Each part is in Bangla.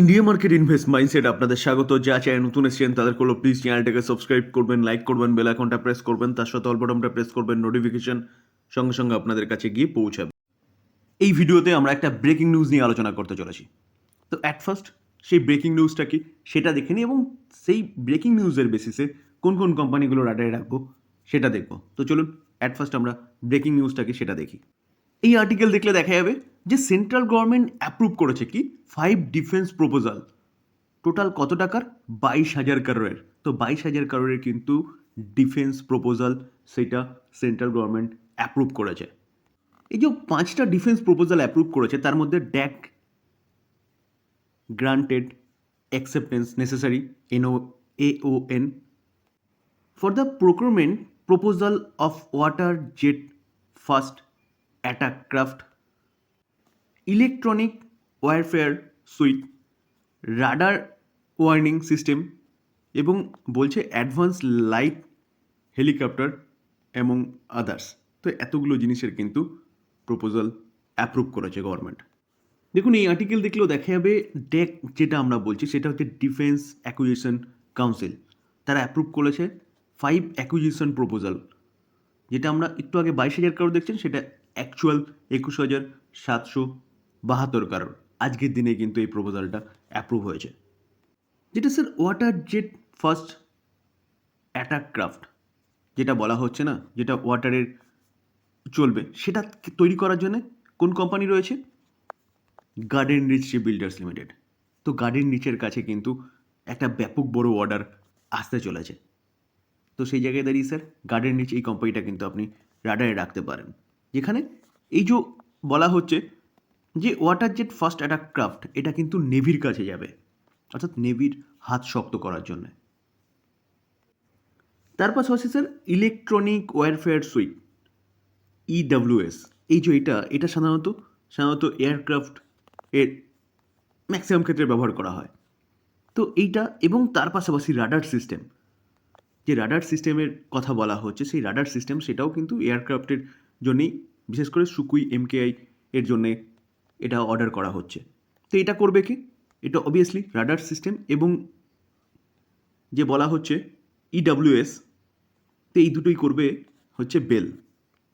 ইন্ডিয়া মার্কেট ইনভেস্ট মাইন্ডসেট আপনাদের স্বাগত। যা চায় নতুন এসেছেন তাদের করল। প্লিজ চ্যানেলটাকে সাবস্ক্রাইব করবেন লাইক করবেন বেল আইকনটা প্রেস করবেন, তার সাথে অল বটনটা প্রেস করবেন নোটিফিকেশন সঙ্গে সঙ্গে আপনাদের কাছে গিয়ে পৌঁছাবে। এই ভিডিওতে আমরা একটা ব্রেকিং নিউজ নিয়ে আলোচনা করতে চলেছি। তো অ্যাট ফার্স্ট সেই ব্রেকিং নিউজটা কি? সেটা দেখে নিই এবং সেই ব্রেকিং নিউজের বেসিসে কোন কোন কোম্পানিগুলো রাডারে রাখব, সেটা দেখব। তো চলুন অ্যাট ফার্স্ট আমরা ব্রেকিং নিউজটা কি সেটা দেখি। এই আর্টিকেল দেখলে দেখা যাবে যে সেন্ট্রাল গভর্নমেন্ট অ্যাপ্রুভ করেছে কি? ফাইভ ডিফেন্স প্রপোজাল টোটাল কত টাকার? বাইশ হাজার কারোরের। তো বাইশ হাজার কারোরের কিন্তু ডিফেন্স প্রপোজাল সেটা সেন্ট্রাল গভর্নমেন্ট অ্যাপ্রুভ করেছে। এই যে পাঁচটা ডিফেন্স প্রপোজাল অ্যাপ্রুভ করেছে, তার মধ্যে DAC granted acceptance necessary NO AON for the procurement proposal of water jet fast attack craft electronic warfare suite radar warning system এবং বলছে অ্যাডভান্স লাইট হেলিকপ্টার এবং আদার্স তো এতগুলো জিনিসের কিন্তু প্রপোজাল অ্যাপ্রুভ করেছে গভর্নমেন্ট দেখুন, এই আর্টিকেল দেখলেও দেখা যাবে ডেক যেটা আমরা বলছি, সেটা হচ্ছে ডিফেন্স অ্যাকুইজিশন কাউন্সিল তারা অ্যাপ্রুভ করেছে ফাইভ অ্যাকুইজিশন প্রপোজাল যেটা আমরা একটু আগে বাইশ হাজার কারোর দেখছেন, সেটা অ্যাকচুয়াল একুশ হাজার সাতশো বাহাত্তর কারোর আজকের দিনে কিন্তু এই প্রপোজালটা অ্যাপ্রুভ হয়েছে। যেটা sir water jet fast attack craft যেটা বলা হচ্ছে না, যেটা ওয়াটারের চলবে, সেটা তৈরি করার জন্য কোন কোম্পানি রয়েছে? গার্ডেন রিচ বিল্ডার্স লিমিটেড তো গার্ডেন রিচের কাছে কিন্তু একটা ব্যাপক বড় অর্ডার আসতে চলেছে। তো সেই জায়গায় দাঁড়িয়ে স্যার গার্ডেন রিচ এই কোম্পানিটা কিন্তু আপনি রাডারে রাখতে পারেন। যেখানে এই যে বলা হচ্ছে যে water jet fast attack craft এটা কিন্তু নেভির কাছে যাবে। অর্থাৎ নেভির হাত শক্ত করার জন্য। তার পাশাপাশি sir electronic warfare suite EWS এই যে এটা এটা সাধারণত সাধারণত এয়ারক্রাফট এর ম্যাক্সিমাম ক্ষেত্রে ব্যবহার করা হয়। তো এইটা এবং তার পাশাপাশি রাডার সিস্টেম যে রাডার সিস্টেমের কথা বলা হচ্ছে, সেই রাডার সিস্টেম সেটাও কিন্তু এয়ারক্রাফটের জন্যেই, বিশেষ করে সুকুই এমকেআই এর জন্যে এটা অর্ডার করা হচ্ছে। তো এটা করবে কি? এটা অবভিয়াসলি রাডার সিস্টেম এবং যে বলা হচ্ছে ইডাব্লিউএস তো এই দুটোই করবে হচ্ছে বেল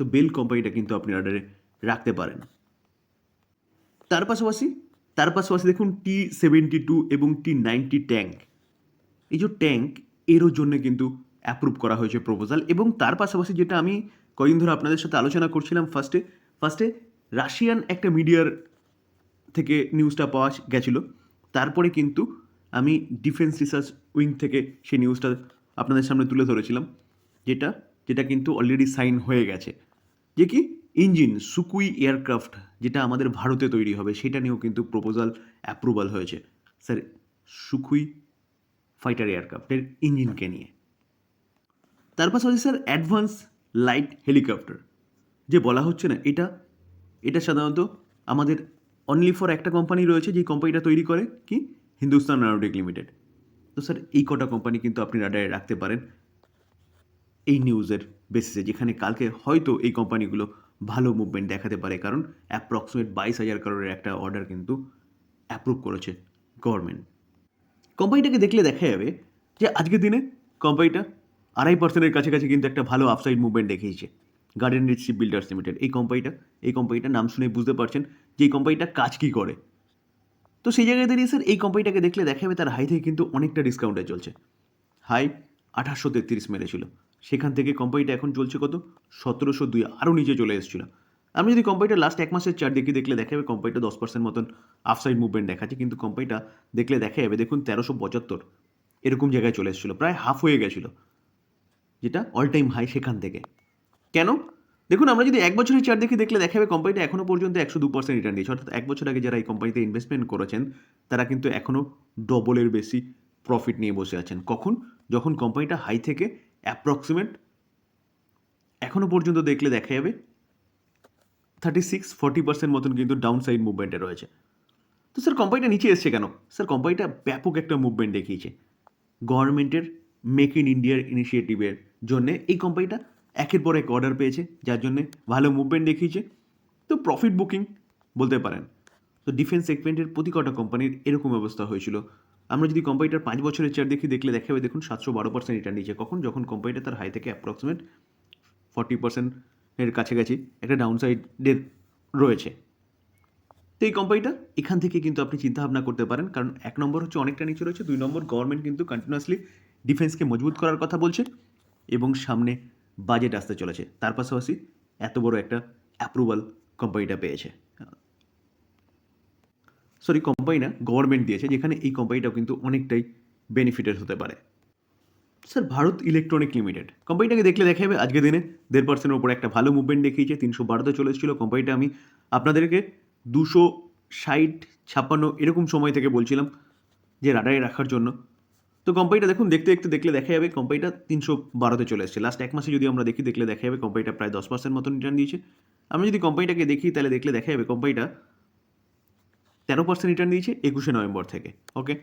তো বেল কোম্পানিটা কিন্তু আপনি রাডারে রাখতে পারেন। তার পাশাপাশি তার পাশাপাশি দেখুন টি সেভেন্টি টু এবং টি নাইনটি ট্যাঙ্ক এই যে ট্যাঙ্ক এরও জন্য কিন্তু অ্যাপ্রুভ করা হয়েছে প্রপোজাল এবং তার পাশাপাশি যেটা আমি কদিন ধরে আপনাদের সাথে আলোচনা করছিলাম ফার্স্টে ফার্স্টে রাশিয়ান একটা মিডিয়ার থেকে নিউজটা পাওয়া গেছিল। তারপরে কিন্তু আমি ডিফেন্স রিসার্চ উইং থেকে সেই নিউজটা আপনাদের সামনে তুলে ধরেছিলাম। যেটা যেটা কিন্তু অলরেডি সাইন হয়ে গেছে। যে কি ইঞ্জিন সুকুই এয়ারক্রাফট যেটা আমাদের ভারতে তৈরি হবে, সেটা নিয়েও কিন্তু প্রপোজাল অ্যাপ্রুভাল হয়েছে। স্যার সুকুই ফাইটার এয়ারক্রাফটের ইঞ্জিনকে নিয়ে। তার পাশাপাশি স্যার অ্যাডভান্স লাইট হেলিকপ্টার যে বলা হচ্ছে না, এটা এটা সাধারণত আমাদের অনলি ফর একটা কোম্পানি রয়েছে, যেই কোম্পানিটা তৈরি করে কি? হিন্দুস্তান এরোটিক লিমিটেড তো স্যার এই কটা কোম্পানি কিন্তু আপনি রাডারে রাখতে পারেন এই নিউজের বেসিসে যেখানে কালকে হয়তো এই কোম্পানিগুলো ভালো মুভমেন্ট দেখাতে পারে। কারণ অ্যাপ্রক্সিমেট বাইশ হাজার করোড়ের একটা অর্ডার কিন্তু অ্যাপ্রুভ করেছে গভর্নমেন্ট কোম্পানিটাকে দেখলে দেখা যাবে যে আজকের দিনে কোম্পানিটা আড়াই পার্সেন্টের কাছাকাছি কিন্তু একটা ভালো আপসাইড মুভমেন্ট দেখিয়েছে। Garden Reach ship builders limited এই কোম্পানিটা এই কোম্পানিটার নাম শুনে বুঝতে পারছেন যে এই কোম্পানিটা কাজ কী করে? তো সেই জায়গায় দাঁড়িয়ে স্যার এই কোম্পানিটাকে দেখলে দেখা যাবে তার হাই থেকে কিন্তু অনেকটা ডিসকাউন্টে চলছে। হাই আঠাশশো তেত্রিশ মেরেছিল। সেখান থেকে কোম্পানিটা এখন চলছে কত? সতেরোশো দুই আরও নিচে চলে এসেছিল। আমি যদি কোম্পানিটা লাস্ট এক মাসের চার দেখে, দেখলে দেখা যাবে কোম্পানিটা দশ পার্সেন্ট মতন আফসাইড মুভমেন্ট দেখাচ্ছে। কিন্তু কোম্পানিটা দেখলে দেখা যাবে দেখুন তেরোশো পঁচাত্তর এরকম জায়গায় চলে এসেছিল। প্রায় হাফ হয়ে গেছিল। যেটা অল টাইম হাই সেখান থেকে। কেন? দেখুন, আমরা যদি এক বছরের চার দেখে দেখলে দেখা যাবে কোম্পানিটা এখনও পর্যন্ত একশো দু পার্সেন্ট রিটার্ন দিয়েছে। অর্থাৎ এক বছর আগে যারা এই কোম্পানিতে ইনভেস্টমেন্ট করেছেন, তারা কিন্তু এখনও ডবলের বেশি প্রফিট নিয়ে বসে আছেন। কখন? যখন কোম্পানিটা হাই থেকে অ্যাপ্রক্সিমেট এখনও পর্যন্ত দেখলে দেখা যাবে থার্টি সিক্স ফর্টি পার্সেন্ট মতন কিন্তু ডাউন সাইড মুভমেন্টে রয়েছে। তো স্যার কোম্পানিটা নিচে এসছে কেন? স্যার কোম্পানিটা ব্যাপক একটা মুভমেন্ট দেখিয়েছে। গভর্নমেন্টের মেক ইন ইন্ডিয়ার ইনিশিয়েটিভের জন্যে এই কোম্পানিটা একের পর এক অর্ডার পেয়েছে, যার জন্যে ভালো মুভমেন্ট দেখিয়েছে। তো প্রফিট বুকিং বলতে পারেন। তো ডিফেন্স সেগমেন্টের প্রতি কটা কোম্পানির এরকম অবস্থা হয়েছিল। আমরা যদি কোম্পানিটার পাঁচ বছরের চার দেখি, দেখলে দেখা যাবে দেখুন সাতশো বারো পার্সেন্ট রিটার্ন দিয়েছে কখন? যখন কোম্পানিটা তার হাই থেকে অ্যাপ্রক্সিমেট ফর্টি পার্সেন্টের কাছাকাছি একটা ডাউন সাইডের রয়েছে। তো এই কোম্পানিটা এখান থেকে কিন্তু আপনি চিন্তা ভাবনা করতে পারেন, কারণ এক নম্বর হচ্ছে অনেকটা নিচে রয়েছে, দুই নম্বর গভর্নমেন্ট কিন্তু কন্টিনিউয়াসলি ডিফেন্সকে মজবুত করার কথা বলছে এবং সামনে বাজেট আসতে চলেছে। তার পাশাপাশি এত বড় একটা অ্যাপ্রুভাল কোম্পানিটা পেয়েছে। সরি কোম্পানি না গভর্নমেন্ট দিয়েছে, যেখানে এই কোম্পানিটাও কিন্তু অনেকটাই বেনিফিটেড হতে পারে। স্যার ভারত ইলেকট্রনিক লিমিটেড কোম্পানিটাকে দেখলে দেখা যাবে আজকের দিনে দেড় পার্সেন্টের উপরে একটা ভালো মুভমেন্ট দেখিয়েছে, তিনশো বারোতে চলে এসেছিল। কোম্পানিটা আমি আপনাদেরকে দুশো ষাট, ছাপ্পান্ন এরকম সময় থেকে বলছিলাম যে রাডারে রাখার জন্য। তো কোম্পানিটা দেখুন, দেখতে দেখতে দেখলে দেখা যাবে। কোম্পানিটা তিনশো বারোতে চলে এসেছে। লাস্ট এক মাসে যদি আমরা দেখি, দেখলে দেখা যাবে। কোম্পানিটা প্রায় দশ পার্সেন্ট মতন রিটার্ন দিয়েছে। আমরা যদি কোম্পানিটাকে দেখি, তাহলে দেখলে দেখা যাবে কোম্পানিটা তেরো পার্সেন্ট রিটার্ন দিয়েছে একুশে নভেম্বর থেকে। ওকে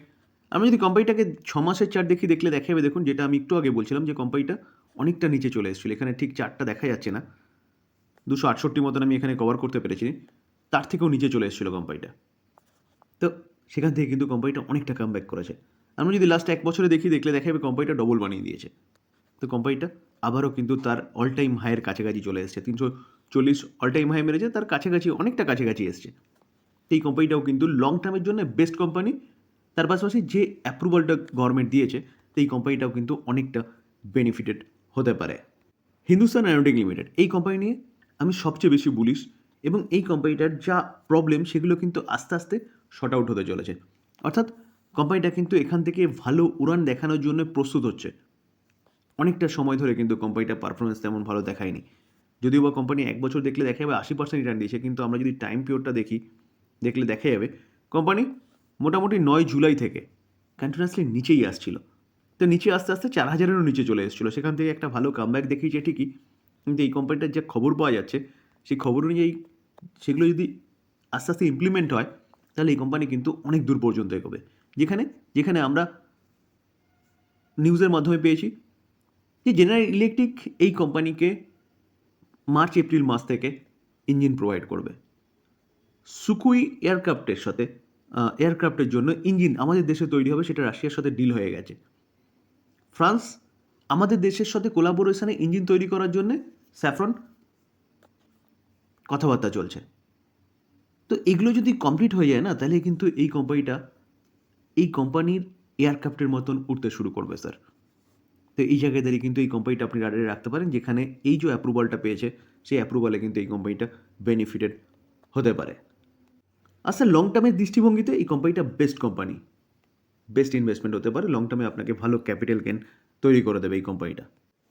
আমি যদি কোম্পানিটাকে ছ মাসের চার্ট দেখি, দেখলে দেখা যাবে। দেখুন, যেটা আমি একটু আগে বলছিলাম যে কোম্পানিটা অনেকটা নিচে চলে এসেছিল। এখানে ঠিক চারটা দেখা যাচ্ছে না। দুশো আটষট্টি মতন আমি এখানে কভার করতে পেরেছি। তার থেকেও নিচে চলে এসেছিল কোম্পানিটা তো সেখান থেকে কিন্তু কোম্পানিটা অনেকটা কাম ব্যাক করেছে। আমরা যদি লাস্ট এক বছরে দেখি, দেখলে দেখা যাবে কোম্পানিটা ডবল বানিয়ে দিয়েছে। তো কোম্পানিটা আবারও কিন্তু তার অল টাইম হাইয়ের কাছাকাছি চলে এসেছে। তিনশো চল্লিশ অল টাইম হাই মেরেছে, তার কাছাকাছি অনেকটা কাছাকাছি এসছে। এই কোম্পানিটাও কিন্তু লং টার্মের জন্য বেস্ট কোম্পানি তার পাশাপাশি যে অ্যাপ্রুভালটা গভর্নমেন্ট দিয়েছে, এই কোম্পানিটাও কিন্তু অনেকটা বেনিফিটেড হতে পারে। হিন্দুস্তান অ্যারোটিক লিমিটেড এই কোম্পানি নিয়ে আমি সবচেয়ে বেশি বুলিশ এবং এই কোম্পানিটার যা প্রবলেম সেগুলো কিন্তু আস্তে আস্তে শর্ট আউট হতে চলেছে। অর্থাৎ কোম্পানিটা কিন্তু এখান থেকে ভালো উড়ান দেখানোর জন্য প্রস্তুত হচ্ছে। অনেকটা সময় ধরে কিন্তু কোম্পানিটা পারফরমেন্স তেমন ভালো দেখায়নি। যদিও বা কোম্পানি এক বছর দেখলে দেখা যাবে আশি পার্সেন্ট রিটার্ন দিয়েছে, কিন্তু আমরা যদি টাইম পিরিয়ডটা দেখি, দেখলে দেখা যাবে কোম্পানি মোটামুটি নয় জুলাই থেকে কন্টিনিউয়াসলি নিচেই আসছিল। তো নিচে আস্তে আস্তে চার হাজারেরও নিচে চলে এসেছিল। সেখান থেকে একটা ভালো কামব্যাক দেখিয়েছে ঠিকই, কিন্তু এই কোম্পানিটার যে খবর পাওয়া যাচ্ছে, সেই খবর অনুযায়ী সেগুলো যদি আস্তে আস্তে ইমপ্লিমেন্ট হয়, তাহলে এই কোম্পানি কিন্তু অনেক দূর পর্যন্ত এগোবে। যেখানে যেখানে আমরা নিউজের মাধ্যমে পেয়েছি যে জেনারেল ইলেকট্রিক এই কোম্পানিকে মার্চ এপ্রিল মাস থেকে ইঞ্জিন প্রোভাইড করবে। সুকুই এয়ারক্রাফটের সাথে এয়ারক্রাফটের জন্য ইঞ্জিন আমাদের দেশে তৈরি হবে, সেটা রাশিয়ার সাথে ডিল হয়ে গেছে। ফ্রান্স আমাদের দেশের সাথে কোলাবোরেশনে ইঞ্জিন তৈরি করার জন্য স্যাফরন কথাবার্তা চলছে। তো এগুলো যদি কমপ্লিট হয়ে যায় না, তাহলে কিন্তু এই কোম্পানিটা এই কোম্পানির এয়ারক্রাফটের মতন উঠতে শুরু করবে, স্যার। তো এই জায়গায় দাঁড়িয়ে কিন্তু এই কোম্পানিটা আপনি রাডারে রাখতে পারেন, যেখানে এই যে অ্যাপ্রুভালটা পেয়েছে, সেই অ্যাপ্রুভালে কিন্তু এই কোম্পানিটা বেনিফিটেড হতে পারে। স্যার লং টার্মের দৃষ্টিভঙ্গিতে এই কোম্পানিটা বেস্ট কোম্পানি বেস্ট ইনভেস্টমেন্ট হতে পারে লং টার্মে আপনাকে ভালো ক্যাপিটাল গেন তৈরি করে দেবে এই কোম্পানিটা।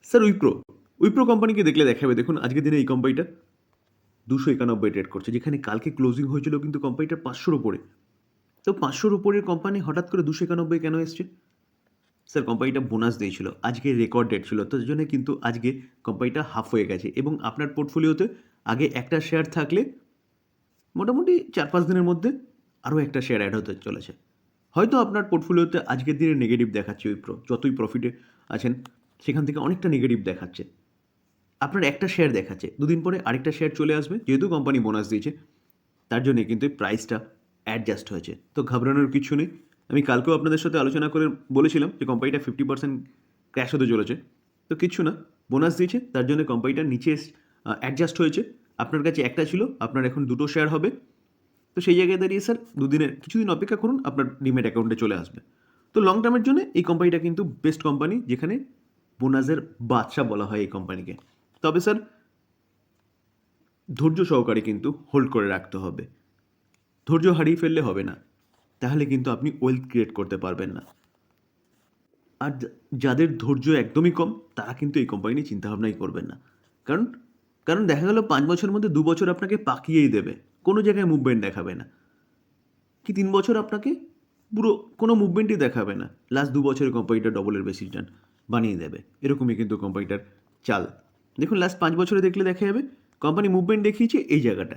স্যার, উইপ্রো। উইপ্রো কোম্পানিকে দেখলে দেখাবে, দেখুন আজকের দিনে এই কোম্পানিটা দুশো একানব্বই ট্রেড করছে, যেখানে কালকে ক্লোজিং হয়েছিল কিন্তু কোম্পানিটার পাঁচশোর উপরে। তো পাঁচশোর উপরের কোম্পানি হঠাৎ করে দুশো একানব্বই কেন এসছে? স্যার কোম্পানিটা বোনাস দিয়েছিল, আজকে রেকর্ড ডেট ছিল, তো জন্য কিন্তু আজকে কোম্পানিটা হাফ হয়ে গেছে এবং আপনার পোর্টফোলিওতে আগে একটা শেয়ার থাকলে মোটামুটি চার পাঁচ দিনের মধ্যে আরও একটা শেয়ার অ্যাড হতে চলেছে। হয়তো আপনার পোর্টফোলিওতে আজকের দিনে নেগেটিভ দেখাচ্ছে উইপ্রো যতই প্রফিটে আছেন, সেখান থেকে অনেকটা নেগেটিভ দেখাচ্ছে। আপনার একটা শেয়ার দেখাচ্ছে, দুদিন পরে আরেকটা শেয়ার চলে আসবে, যেহেতু কোম্পানি বোনাস দিয়েছে, তার জন্য কিন্তু প্রাইসটা অ্যাডজাস্ট হয়েছে। তো ঘাবড়ানোর কিছু নেই। আমি কালকেও আপনাদের সাথে আলোচনা করে বলেছিলাম যে কোম্পানিটা ফিফটি পার্সেন্ট ক্র্যাশ হতে চলেছে। তো কিচ্ছু না বোনাস দিয়েছে, তার জন্য কোম্পানিটা নিচে অ্যাডজাস্ট হয়েছে। আপনার কাছে একটা ছিল, আপনার এখন দুটো শেয়ার হবে। তো সেই জায়গায় দাঁড়িয়ে স্যার দুদিনের, কিছুদিন অপেক্ষা করুন, আপনার ডিমেট অ্যাকাউন্টে চলে আসবে। তো লং টার্মের জন্য এই কোম্পানিটা কিন্তু বেস্ট কোম্পানি যেখানে বোনাসের বাদশা বলা হয় এই কোম্পানিকে তবে স্যার ধৈর্য সহকারে কিন্তু হোল্ড করে রাখতে হবে। ধৈর্য হারিয়ে ফেললে হবে না। তাহলে কিন্তু আপনি ওয়েলথ ক্রিয়েট করতে পারবেন না। আর যাদের ধৈর্য একদমই কম, তারা কিন্তু এই কোম্পানি নিয়ে চিন্তাভাবনাই করবেন না। কারণ কারণ দেখা গেল পাঁচ বছরের মধ্যে দু বছর আপনাকে পাকিয়েই দেবে। কোনো জায়গায় মুভমেন্ট দেখাবে না। কি তিন বছর আপনাকে পুরো কোনো মুভমেন্টই দেখাবে না। লাস্ট দু বছরে কোম্পানিটা ডবলের বেশি রিটার্ন বানিয়ে দেবে। এরকমই কিন্তু কোম্পানিটার চাল। দেখুন লাস্ট পাঁচ বছরে দেখলে দেখা যাবে কোম্পানি মুভমেন্ট দেখিয়েছে এই জায়গাটা।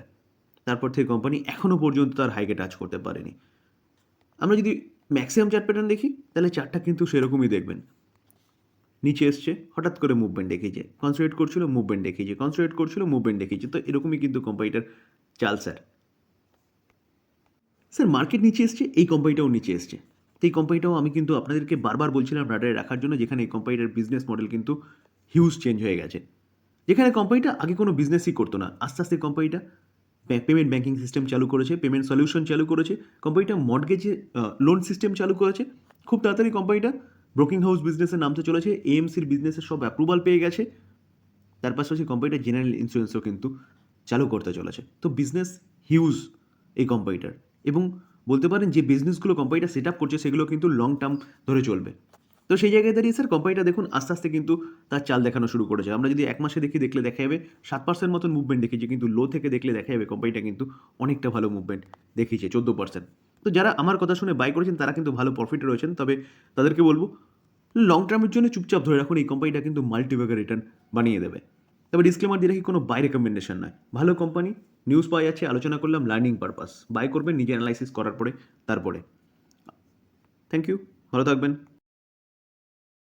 তারপর থেকে কোম্পানি এখনও পর্যন্ত তার হাইকে টাচ করতে পারেনি। আমরা যদি ম্যাক্সিমাম চার্ট প্যাটার্ন দেখি, তাহলে চারটা কিন্তু সেরকমই দেখবেন। নিচে এসছে, হঠাৎ করে মুভমেন্ট দেখিয়েছে। কনসেন্ট্রেট করছিল মুভমেন্ট দেখিয়েছে। কনসেন্ট্রেট করছিল মুভমেন্ট দেখিয়েছে। তো এরকমই কিন্তু কোম্পানিটার চাল স্যার স্যার মার্কেট নিচে এসছে, এই কোম্পানিটাও নিচে এসছে। তো এই কোম্পানিটাও আমি কিন্তু আপনাদেরকে বারবার বলছিলাম রাডারে রাখার জন্য, যেখানে এই কোম্পানিটার বিজনেস মডেল কিন্তু হিউজ চেঞ্জ হয়ে গেছে। যেখানে কোম্পানিটা আগে কোনো বিজনেসই করতো না। আস্তে আস্তে কোম্পানিটা পেমেন্ট ব্যাঙ্কিং সিস্টেম চালু করেছে পেমেন্ট সলিউশন চালু করেছে কোম্পানিটা মর্গেজে লোন সিস্টেম চালু করেছে। খুব তাড়াতাড়ি কোম্পানিটা ব্রোকিং হাউস বিজনেসে নামতে চলেছে এএমসির বিজনেসের সব অ্যাপ্রুভাল পেয়ে গেছে। তার পাশাপাশি কোম্পানিটা জেনারেল ইন্স্যুরেন্সও কিন্তু চালু করতে চলেছে। তো বিজনেস হিউজ এই কোম্পানিটার এবং বলতে পারেন যে বিজনেসগুলো কোম্পানিটা সেট আপ করছে, সেগুলো কিন্তু লং টার্ম ধরে চলবে। তো সেই জায়গায় দাঁড়িয়ে স্যার কোম্পানিটা দেখুন, আস্তে আস্তে কিন্তু তার চাল দেখানো শুরু করেছে। আমরা যদি এক মাসে দেখি দেখলে দেখা যাবে সাত পার্সেন্ট মতন মুভমেন্ট দেখেছি কিন্তু লো থেকে দেখলে দেখা যাবে কোম্পানিটা কিন্তু অনেকটা ভালো মুভমেন্ট দেখিয়েছে, চোদ্দ পার্সেন্ট তো যারা আমার কথা শুনে বাই করেছেন, তারা কিন্তু ভালো প্রফিটে রয়েছেন। তবে তাদেরকে বলব লং টার্মের জন্য চুপচাপ ধরে রাখুন, এই কোম্পানিটা কিন্তু মাল্টিভাগার রিটার্ন বানিয়ে দেবে। তবে ডিসক্লেমার দিয়ে রাখি, কোনো বাই রেকমেন্ডেশন নয়। ভালো কোম্পানি নিউজ পাওয়া যাচ্ছে, আলোচনা করলাম লার্নিং পারপাস বাই করবেন, নিজে অ্যানালাইসিস করার পরে, তারপরে। থ্যাংক ইউ ভালো থাকবেন।